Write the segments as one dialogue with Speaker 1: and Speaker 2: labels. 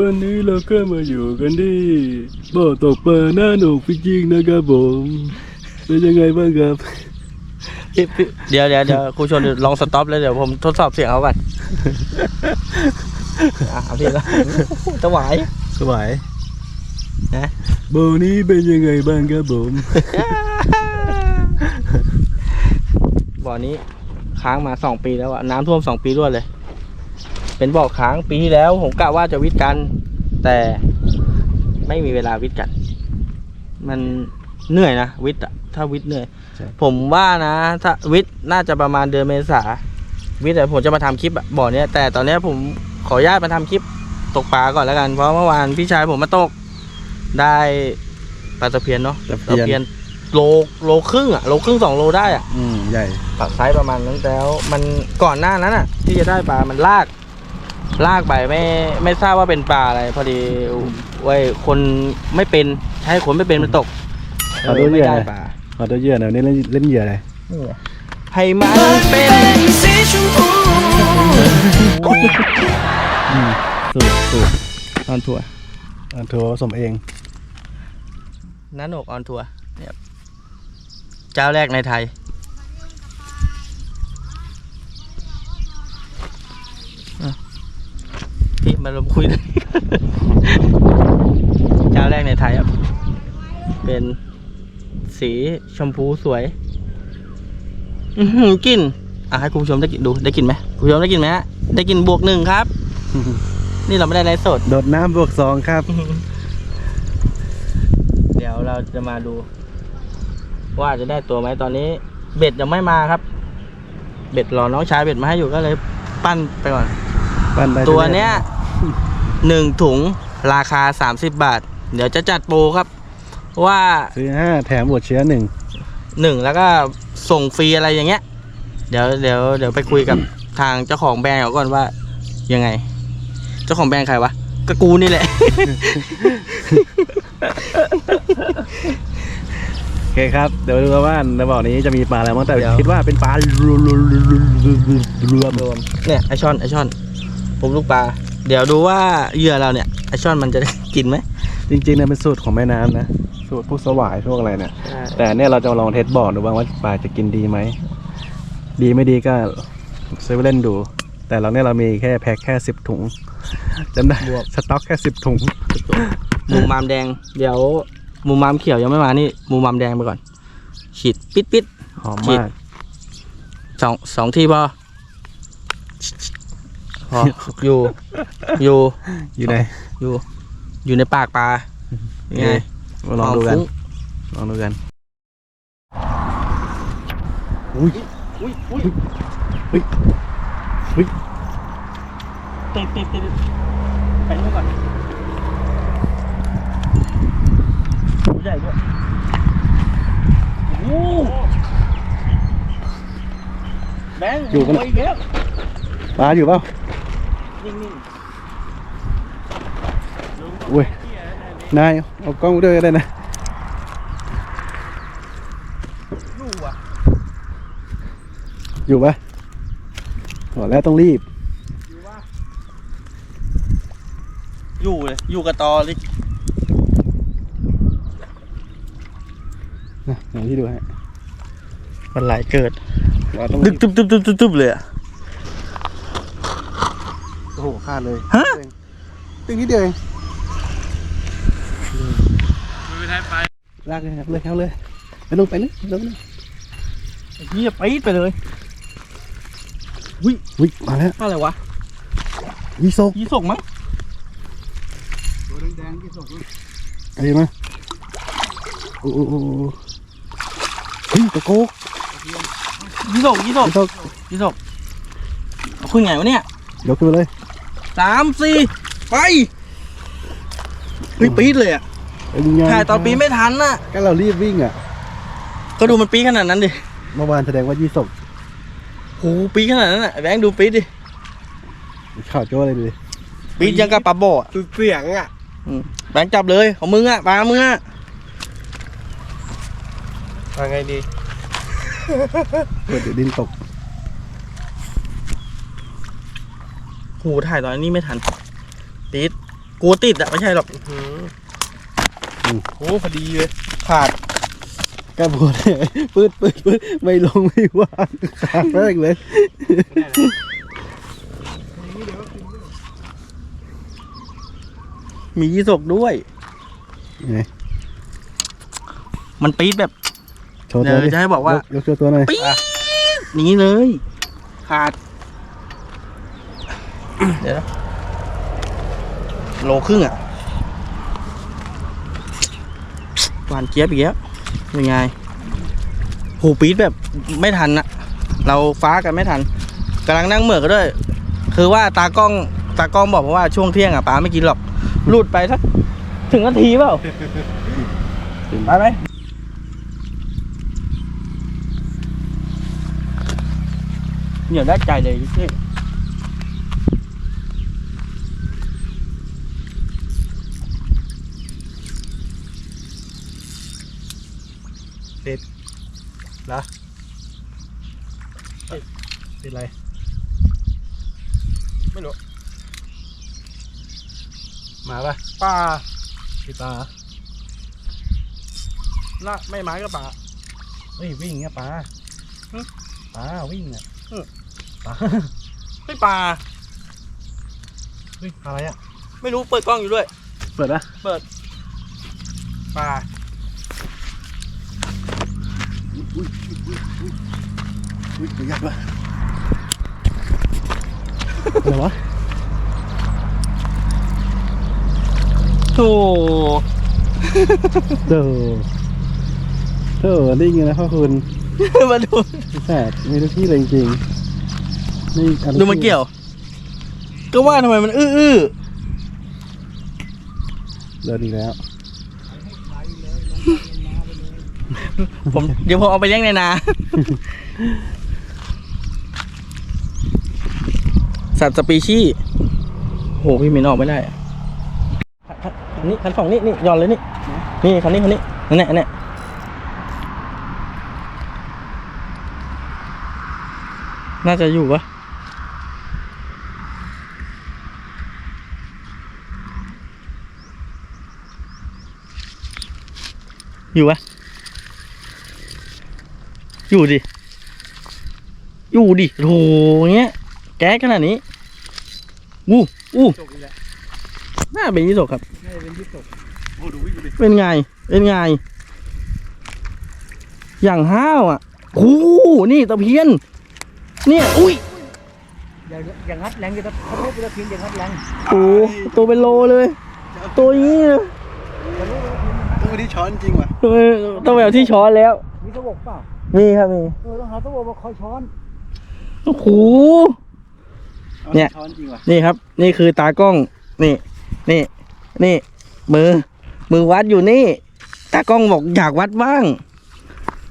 Speaker 1: วันนี้เราก็มาอยู่กันที่บ่อตกปลาหน้าหนุกจริงๆนะครับผมเป็นยังไงบ้างครับ
Speaker 2: พี่พี่เดี๋ยวเดี๋ยวเดี๋ยวครูชนเดี๋ยวลองสต็อปแล้วเดี๋ยวผมทดสอบเสียงเขาก่อนอะเอาพี่ละถวาย
Speaker 1: สบาย
Speaker 2: นะ
Speaker 1: บ่อนี้เป็นยังไงบ้างครับผม
Speaker 2: บ่อนี้ค้างมาสองปีแล้วอะน้ำท่วมสองปีรวดเลย เป็นบ่อค้างปีที่แล้ว ผมกะว่าจะวิทย์กัน แต่ไม่มีเวลาวิทย์กัน มันเหนื่อยนะวิทย์อะถ้าวิทย์เหนื่อย
Speaker 1: ใช่
Speaker 2: ผมว่านะ ถ้าวิทย์น่าจะประมาณเดือนเมษาวิทย์แต่ผมจะมาทำคลิปอะบ่อเนี้ยแต่ตอนเนี้ยผมขออนุญาตมาทำคลิปตกปลาก่อนแล้วกันเพราะเมื่อวานพี่ชายผมมาตกได้ปลาตะเพียนเนาะ
Speaker 1: ตะเพียน
Speaker 2: โลโลครึ่งอะโลครึ่งสองโลได้อะ
Speaker 1: อืมใหญ่
Speaker 2: ปากไซส์ประมาณนั้นแล้ว มันก่อนหน้านั้นอะ ที่จะได้ปลา มันลาก ลากไปไม่ไม่ทราบว่าเป็นปลาอะไร พอดีไว้ยคนไม่เป็นใช้คนไม่เป็นมันตก
Speaker 1: เอาดู
Speaker 2: ไม่
Speaker 1: เหยื่อ
Speaker 2: ได้
Speaker 1: หน่อย
Speaker 2: ปลา
Speaker 1: เอาตัวเหยื่อหน่อยนี่เล่นเล่นเหยื่ออะไร
Speaker 2: ให้มันเป็น
Speaker 3: สีชมพู
Speaker 1: อืมสูตรสูตร
Speaker 2: ออนทัวร์
Speaker 1: อันทัวร์ผสมเอง
Speaker 2: นันกออนทัวร์เนี่ยครับเจ้าแรกในไทย อะพี่ มาลงคุยหน่อยเจ้าแรกในไทยครับ เป็นสีชมพูสวยอือหือกลินอะให้คุณผู้ชมได้กินดูได้กินไหมคุณผู้ชมได้กินไหมฮะได้กินบวกหนึ่งครับ นี่เราไม่ได้ไลฟ์สด
Speaker 1: โดดน้ำบวกสองครับ
Speaker 2: เดี๋ยวเราจะมาดู ว่าจะได้ตัวไหมตอนนี้ เบ็ดยังไม่มาครับ เบ็ดรอน้องชายเบ็ดมาให้อยู่ก็เลย ปั้นไปก่อน
Speaker 1: ปั้นได้
Speaker 2: ตัวเนี้ย หนึ่งถุงราคา 30 บาท เดี๋ยวจะจัดโปรครับ ว่า
Speaker 1: ซื้อห้าแถมบวชเชื้อหนึ่ง
Speaker 2: หนึ่งแล้วก็ส่งฟรีอะไรอย่างเงี้ย เดี๋ยวเดี๋ยวเดี๋ยวไปคุยกับทางเจ้าของแบรนด์เขาก่อนว่ายังไง เจ้าของแบรนด์ใครวะก็กูนี่แหละ
Speaker 1: โอเคครับ เดี๋ยวดูกันว่าในบ่อนี้จะมีปลาอะไรบ้างแต่
Speaker 2: เดี๋ยว
Speaker 1: คิดว่าเป็นปลารวมรวมรวมรวมรวม
Speaker 2: รวมเนี่ยไอช่อนไอช่อนผมลูกปลา เดี๋ยวดูว่าเหยื่อเราเนี่ยไอช่อนมันจะได้กินไหม
Speaker 1: จริงๆเนี่ยเป็นสูตรของแม่น้ำนะ สูตรพวกสวายพวกอะไรเนี่ย แต่เนี่ยเราจะลองเทสบ่อดูบ้างว่าปลาจะกินดีไหม ดีไม่ดีก็ซื้อไปเล่นดู แต่เราเนี่ยเรามีแค่แพ็คแค่สิบถุงจำได้
Speaker 2: บวก
Speaker 1: สต็อกแค่สิบถุง
Speaker 2: หมูมามแดง เดี๋ยวหมูมามเขียวยังไม่มานี่หมูมามแดงไปก่อน ฉีดปิดปิด
Speaker 1: หอม
Speaker 2: ฉีด
Speaker 1: มาก
Speaker 2: สองสองทีพอ พออยู่อยู่
Speaker 1: อยู่ไหน
Speaker 2: อยู่ อยู่ในปากปลายังไง
Speaker 1: มาลองดูกัน
Speaker 2: ฟุ้
Speaker 1: ลองดูกันอุ้ย
Speaker 2: อุ้ยอุ้ย
Speaker 1: เฮ้ยเฮ้ย
Speaker 2: ติดติดติดไปนู่นก่อนตัวใหญ่ด้วยโอ้โหแบงค์
Speaker 1: อยู่กัน
Speaker 2: ไปอีกแล้ว
Speaker 1: ปลาอยู่เปล่า
Speaker 2: นิ่ง
Speaker 1: อุ้ยนายเอากล้องด้วยก็ได้นะ
Speaker 2: ๆอยู่อะ
Speaker 1: อยู่ปะบอกแล้วต้องรีบ
Speaker 2: อยู่ว่าอยู่เลย อยู่กับตอเลย
Speaker 1: นะอย่างที่ดูฮะ
Speaker 2: มันไหลเกิด
Speaker 1: เราต้อง
Speaker 2: ดึกตึบตึบตึบตึบตึบเลยอะ
Speaker 1: โอ้โหขาดเลย
Speaker 2: ฮะ
Speaker 1: ตึงนิดเดียวเองลากเลยครับเลยเอาเลยไปลงไปเลยลงเลย
Speaker 2: เฮียปี๊ดไปเลย
Speaker 1: อุ้ยมาแล้ว
Speaker 2: อะไรวะ
Speaker 1: ยีโซก
Speaker 2: ยีส่งมั้ง
Speaker 1: ตัวแดงๆยีโซกไอ้มาโอ้โหโอ้โหเฮ้ยตะโกก
Speaker 2: ยีส่งยีส่ง
Speaker 1: ยีโซก
Speaker 2: ยีส่งเอาขึ้นไงวะเนี่ย
Speaker 1: ยกขึ้นมาเลย
Speaker 2: สามสี่ไปเฮ้ยปี๊ดเลยอะ
Speaker 1: ไอ้ลุงยาง
Speaker 2: ถ่ายตอนปีดไม่ทันน่ะ
Speaker 1: ก็เรารีบวิ่งอะ
Speaker 2: ก็ดูมันปี๊ดขนาดนั้นดิ
Speaker 1: เมื่อวานแสดงว่ายีโซก
Speaker 2: โหปี๊ดขนาดนั้นอะแบงค์ดูปี๊ดดิ
Speaker 1: ข่าวโจ้เลยดูดิ
Speaker 2: ปี๊ดยังกับปลาโบอะ
Speaker 4: คือเสียงอะ
Speaker 2: อืมแบงค์จับเลยของมึงอะปลามึงอะ
Speaker 4: ว่าไงดี
Speaker 1: เปิดเดี๋ยวดินตก
Speaker 2: หถ่ายตอนนี้ไม่ทันปี๊ดกลัวติดอะไม่ใช่หรอก
Speaker 3: โอ้พอดีเลย
Speaker 2: ขาด
Speaker 1: ก็พูดเลยปืดปืดปืดไม่ลงไม่ว่างขาดแรกเลย
Speaker 2: มียี่สกด้วย
Speaker 1: ไง
Speaker 2: มันปี๊ดแบบ
Speaker 1: โชว์
Speaker 2: เดี๋
Speaker 1: ตั
Speaker 2: ยวว
Speaker 1: ดิ
Speaker 2: จะให้บอกว่า
Speaker 1: ยยกโชว์ตัวหน่อย
Speaker 2: ปี๊ดอย่างนี้เลย ขาดเดี๋ยวโลครึ่งอะหวานเจี๊ยบอีกแล้วเป็นไงหูปี๊ดแบบไม่ทันนะเราฟ้ากันไม่ทันกำลังนั่งเหมือกด้วย คือว่าตากล้องตากล้องบอกว่าช่วงเที่ยงอะป้าไม่กินหรอกรูดไปสักถึงนาทีเปล่าไปไหมเหนียวได้ใจเลยพี่
Speaker 1: ติดอะไร
Speaker 3: ไม่รู้
Speaker 1: มาปะ
Speaker 3: ปลา
Speaker 1: ติดปลาเหรอ
Speaker 3: น่าไม่ไม้ก็ปลา
Speaker 1: เฮ้ยวิ่งเนี่ยปลา
Speaker 3: หึ
Speaker 1: ปลาวิ่งอะ
Speaker 3: หึ
Speaker 1: ปลา
Speaker 3: ไม่ปลา
Speaker 1: เฮ้ยอะไรอะ
Speaker 3: ไม่รู้เปิดกล้องอยู่ด้วย
Speaker 1: เปิดนะ
Speaker 3: ปลา
Speaker 1: อุ้ยอุ้ยอุ้ยอุ้ยตัวยักษ์วะอะไรวะ
Speaker 2: โธ่
Speaker 1: เด้อเด้อนี่ไงนะพ่อคุณ
Speaker 2: มาดู
Speaker 1: แสบมีทุกที่เลยจริงๆนี่
Speaker 2: ดูมันเกี่ยว ก็ว่าทำไมมันอื้ออื้อ
Speaker 1: เดินอีกแล้ว
Speaker 2: ผมเดี๋ยวผมเอาไปเลี้ยงในนา สัตว์สปีชีส์โหพี่มินออกไม่ได้อะคันนี้คันสองนี่นี่ย้อนเลยนี่ นี่คันนี้คันนี้นั่นแหละนั่นแหละน่าจะอยู่ปะอยู่ปะ อยู่ดิ อยู่ดิโถเงี้ย แก๊สขนาดนี้ อู้อู้
Speaker 3: จบอีกแล้ว
Speaker 2: น่าเป็นยี่สกครับ
Speaker 3: น่าจะเป็นที่ตกโอ้ดูวิ่งดูดิ
Speaker 2: เป็นไง เป็นไง อย่างห้าวอะโอ้นี่ตะเพียน เนี่ย อุ้ย
Speaker 3: อย่างอย่างงัดแรงจะถ้าพูดจะพิมพ์อย่างงัดแรง
Speaker 2: โอ้ตัวเป็นโลเลย ตัวอย่างนี้เลย
Speaker 1: ต้องไปที่ช้อนจริงว่ะ
Speaker 2: เออต้องแบบที่ช้อนแล้ว
Speaker 3: มีตะวกเปล่า
Speaker 2: มีครับมี
Speaker 3: เออต้องหาตะวกมาคอยช้อน
Speaker 2: โอ้โห
Speaker 1: อา
Speaker 2: เนี่ย
Speaker 1: ช้อนจริงว่ะ
Speaker 2: นี่ครับ นี่คือตากล้อง นี่ นี่ นี่ มือ มือวัดอยู่นี่ ตากล้องบอกอยากวัดบ้าง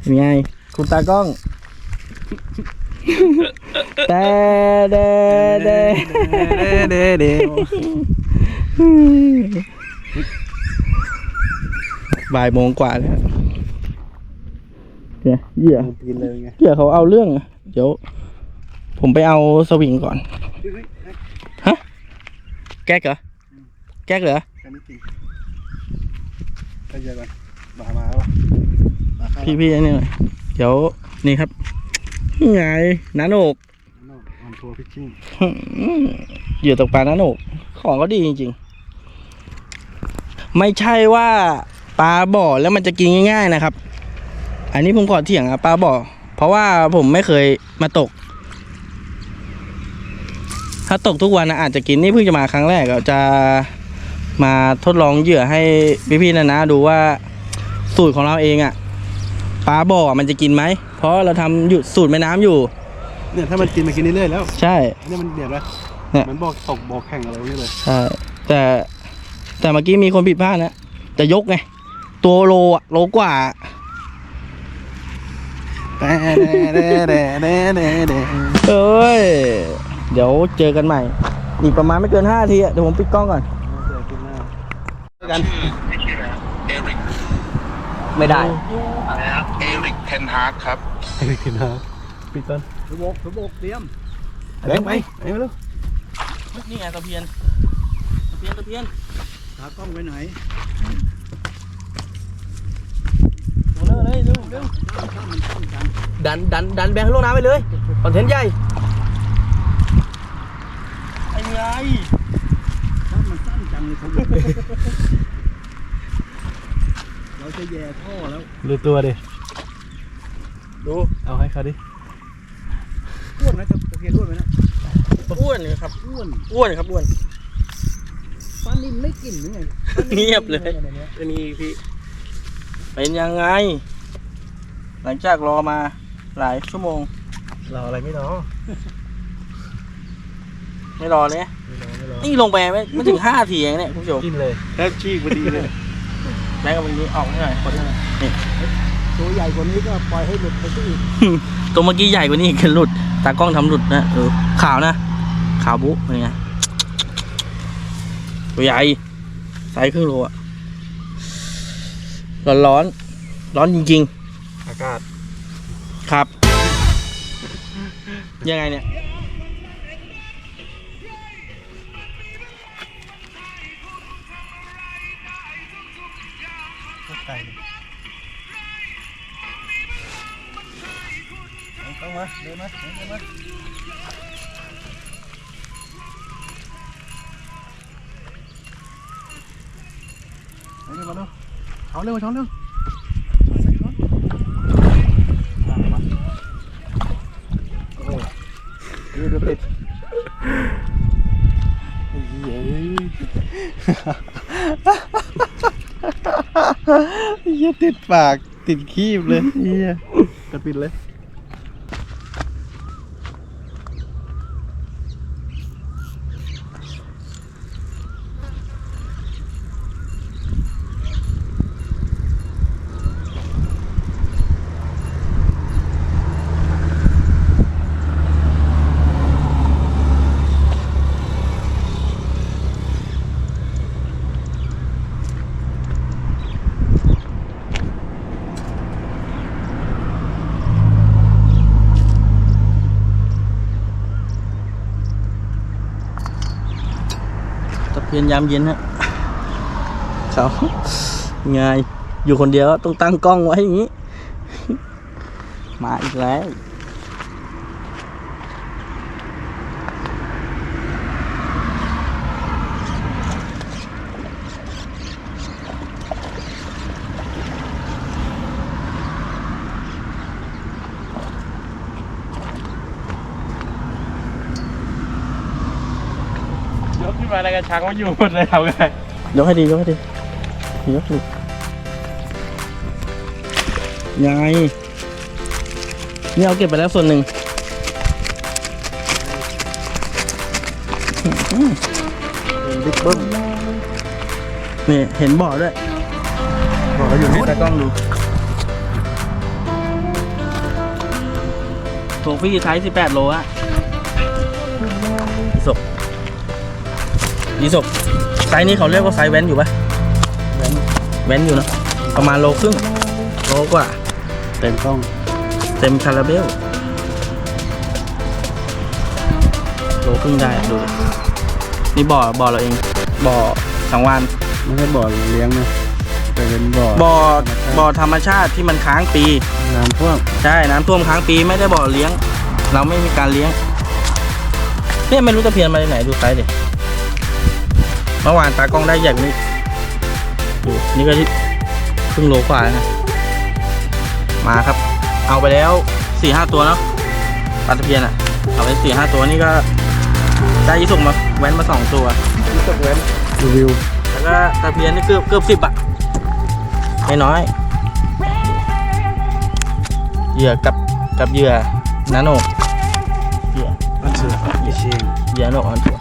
Speaker 2: เป็นไง คุณตากล้อง แต่เดเด
Speaker 1: เด้เด้
Speaker 2: บ่ายโมงกว่าแล้ว เนี่ยเหยื่อ
Speaker 1: กินเลยไง
Speaker 2: เหยื่อเขาเอาเรื่องอะเดี๋ยว ผมไปเอาสวิงก่อนแก๊กเหรอ แก๊กเหรอ
Speaker 1: กันนี้จริงไปเยอะก่อนมามาแล้วมาเข้า
Speaker 2: พี่พี่อันนี้หน่อยเดี๋ยวนี่ครับนี่ไงนาโนก
Speaker 1: ออนทัวร์พิชชิ่ง
Speaker 2: อืมเหยื่อตกปลานาโนกของก็ดีจริงๆ ไม่ใช่ว่าปลาบ่อแล้วมันจะกินง่าย ๆ นะครับ อันนี้ผมขอเถียงอะปลาบ่อเพราะว่าผมไม่เคยมาตก ถ้าตกทุกวันนะอาจจะกินนี่เพิ่งจะมาครั้งแรกอะจะมาทดลองเหยื่อให้พี่ๆนะนะดูว่าสูตรของเราเองอะปลาบ่อมันจะกินไหม เพราะเราทำอยู่สูตรแม่น้ำอยู่
Speaker 1: เนี่ยถ้ามันกินมากินเรื่อยๆแล้ว
Speaker 2: ใช่
Speaker 1: อันนี้มันเดือดแล้ว
Speaker 2: เนี่ย
Speaker 1: มันบอกตกบอกแข่งอะไรพวกนี้เลย
Speaker 2: ใช่แต่แต่เมื่อกี้มีคนผิดพลาดนะจะยกไง ตัวโลอะโลกว่า
Speaker 1: เด้ เด้เด้เด้เด้เด้เด้
Speaker 2: เอ้ย เดี๋ยวเจอกันใหม่ อีกประมาณไม่เกินห้าทีอะเดี๋ยวผมปิดกล้องก่อน
Speaker 1: กัน
Speaker 2: ไม่ได้
Speaker 4: เอริกเทนฮาร์กครับ
Speaker 1: ไอ้เด็กกินนะปิดต้น
Speaker 3: ตะวกตะวกเตรียม
Speaker 1: แบงค์ไปไปมาลูก
Speaker 2: นี่ไงตะเพียน ตะเพียน ตะเพียน
Speaker 3: ขากล้องไปไหน
Speaker 2: ตัวเลอะเลยเร็วเร็ว
Speaker 3: ถ้ามันต้องจัง
Speaker 2: ดันดันดันแบงค์ลงน้ำไปเลยคอนเทนต์ใหญ่ไอ้ไง
Speaker 3: ถ้ามันสั้นจังเลยเขาเราจะแย่ท่อแล้ว
Speaker 1: ดูตัวดิ
Speaker 2: ดู
Speaker 1: เอาให้เขาดิ
Speaker 3: อ้วนนะตะเพียนอ้วนไหมนะ
Speaker 2: อ้วนเลยครับ
Speaker 3: อ้วน
Speaker 2: อ้วนครับอ้วน
Speaker 3: ป้านิ่มไม่กินหรือไง
Speaker 2: เงียบเลยอันนี้พี่เป็นยังไง หลังจากรอมา หลายชั่วโมง
Speaker 1: เราอะไรไม่รอ
Speaker 2: ไม่รอเลย
Speaker 1: ไม่รอไม่รอ
Speaker 2: นี่ลงไปไม่ไม่ถึงห้าทีเองเนี่ยคุณผู้ชม
Speaker 1: กินเลยแทบชีกพอดีเลย
Speaker 2: แบงค์กับวันนี้ออกให้หน่อยคนให้หน่อยนี่
Speaker 3: ตัวใหญ่กว่านี้ก็ปล่อยให้หลุดไปที่อื่น
Speaker 2: ตัวเมื่อกี้ใหญ่กว่านี้อีกหลุด ตากล้องทำหลุดนะ เออ ขาวนะ ขาวบุ๊เป็นไง ตัวใหญ่ไซส์ครึ่งโลอะร้อนร้อนร้อนจริง
Speaker 1: อากาศ
Speaker 2: ๆ ครับ ยังไงเนี่ย
Speaker 1: ไก่ต้องมาเดินมาเดินมาเร็วมาเร็วช้อนเร็วช้อนเร็วใส่ช้อนโอ้ยดู ติดเย้เหี้ยติดปากติดคีบเลยเฮียกระปิดเลย
Speaker 2: ตะเพียนยามเย็นฮะเขาไงอยู่คนเดียวต้องตั้งกล้องไว้อย่างนี้ มาอีกแล้ว
Speaker 1: ขึ้นมาแล้วกระชังมันอยู่หมดเลยทำไง
Speaker 2: ยกให้ดียกให้ดียกให้ดียังไงนี่เอาเก็บไปแล้วส่วนหนึ่ง
Speaker 1: บิ๊กเบิ้ม
Speaker 2: นี่เห็นบ่อด้วย
Speaker 1: บอกเขาอยู่นี่
Speaker 2: ตากล้องดูโถฟี่ไซส์18 โลอะดีศก ดีศกไซส์นี้เขาเรียกว่าไซส์แว้นอยู่ปะแว้นแว้นอยู่เนอะประมาณโลครึ่งโลกว่า
Speaker 1: เต็มกล้อง
Speaker 2: เต็มคาราเบลโลครึ่งได้อะดูดินี่บ่อบ่อเราเอง บ่อสังวาน
Speaker 1: ไม่ใช่บ่อเลี้ยงนะแต่เป็นบ่อ
Speaker 2: บ่อบ่อธรรมชาติที่มันค้างปี
Speaker 1: น้ำท่วม
Speaker 2: ใช่น้ำท่วมค้างปีไม่ได้บ่อเลี้ยง เราไม่มีการเลี้ยงเนี่ยไม่รู้ตะเพียนมาจากไหนดูไซส์ดิเมื่อวานตากล้องได้ใหญ่กว่านี้ดูนี่ก็ที่ครึ่งโลกว่าแล้วนะ มาครับ เอาไปแล้วสี่ห้าตัวเนาะปลาตะเพียนอะเอาไปสี่ห้าตัวนี่ก็ได้ยี่สุกมาแว้นมาสองตัว
Speaker 1: นี่ตกเว้นรีวิว
Speaker 2: แล้วก็ตะเพียนนี่เกือบเกือบสิบอะไม่น้อยเหยื่อกับกับเหยื่อนาโนเหยื่อ
Speaker 1: อันเสืออีเชียง
Speaker 2: เหยื่อนาโนอันตัว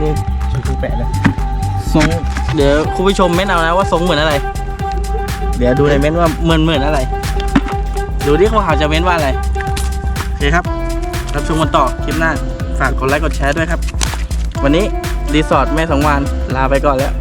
Speaker 2: นี่ คือแปะเลยทรงเดี๋ยวคุณผู้ชมเม้นเอานะว่าทรงเหมือนอะไร เดี๋ยวดูในเม้นว่าเหมือนเหมือนอะไร ดูที่เขาจะเม้นว่าอะไร โอเคครับ รับชมกันต่อคลิปหน้า ฝากกดไลค์กดแชร์ด้วยครับ วันนี้รีสอร์ทแม่สองวานลาไปก่อนแล้ว